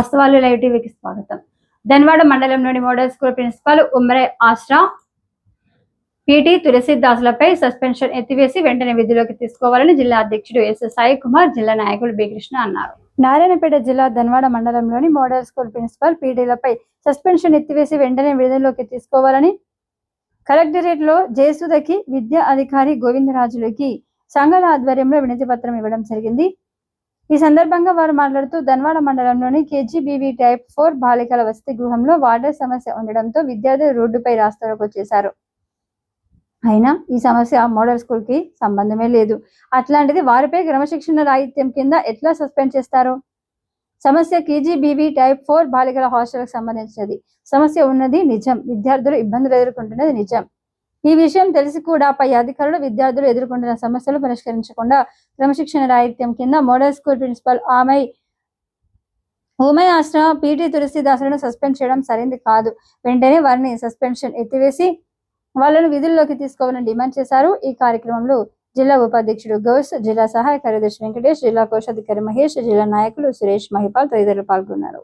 వాస్తవాలు లైవ్ టీవీకి స్వాగతం. ధన్వాడ మండలంలోని మోడల్ స్కూల్ ప్రిన్సిపాల్ ఉమ్మరే ఆశ్రా పీటీ తులసిదాసులపై సస్పెన్షన్ ఎత్తివేసి వెంటనే విధిలోకి తీసుకోవాలని జిల్లా అధ్యక్షుడు ఎస్ సాయి కుమార్ జిల్లా నాయకుడు బి కృష్ణ అన్నారు. నారాయణపేట జిల్లా ధన్వాడ మండలంలోని మోడల్ స్కూల్ ప్రిన్సిపాల్ పీటీలపై సస్పెన్షన్ ఎత్తివేసి వెంటనే విధుల్లోకి తీసుకోవాలని కలెక్టరేట్లో జయసుధకి విద్యా అధికారి గోవిందరాజులకి సంఘాల ఆధ్వర్యంలో వినతి పత్రం ఇవ్వడం జరిగింది. ఈ సందర్భంగా వారు మాట్లాడుతూ ధన్వాడ మండలంలోని కేజీబీవీ టైప్ ఫోర్ బాలికల వసతి గృహంలో వాటర్ సమస్య ఉండడంతో విద్యార్థులు రోడ్డుపై రాస్తారోకో వచ్చేశారు అయినా ఈ సమస్య మోడల్ స్కూల్కి సంబంధమే లేదు. అట్లాంటిది వారిపై క్రమశిక్షణ రాహిత్యం కింద ఎట్లా సస్పెండ్ చేస్తారు? సమస్య కేజీబీవీ టైప్ ఫోర్ బాలికల హాస్టల్కి సంబంధించినది. సమస్య ఉన్నది నిజం. విద్యార్థులు ఇబ్బందులు ఎదుర్కొంటున్నది నిజం. ఈ విషయం తెలిసి కూడా పై అధికారులు విద్యార్థులు ఎదుర్కొంటున్న సమస్యలు పరిష్కరించకుండా క్రమశిక్షణ రాహిత్యం కింద మోడల్ స్కూల్ ప్రిన్సిపల్ ఆమె ఉమయ ఆశ్రమ పీటీ తులసిదాసులను సస్పెండ్ చేయడం సరైంది కాదు. వెంటనే వారిని సస్పెన్షన్ ఎత్తివేసి వాళ్ళను విధుల్లోకి తీసుకోవాలని డిమాండ్ చేశారు. ఈ కార్యక్రమంలో జిల్లా ఉపాధ్యక్షుడు గౌస్ జిల్లా సహాయ కార్యదర్శి వెంకటేష్ జిల్లా కోశాధికారి మహేష్ జిల్లా నాయకులు సురేష్ మహిపాల్ తదితరులు పాల్గొన్నారు.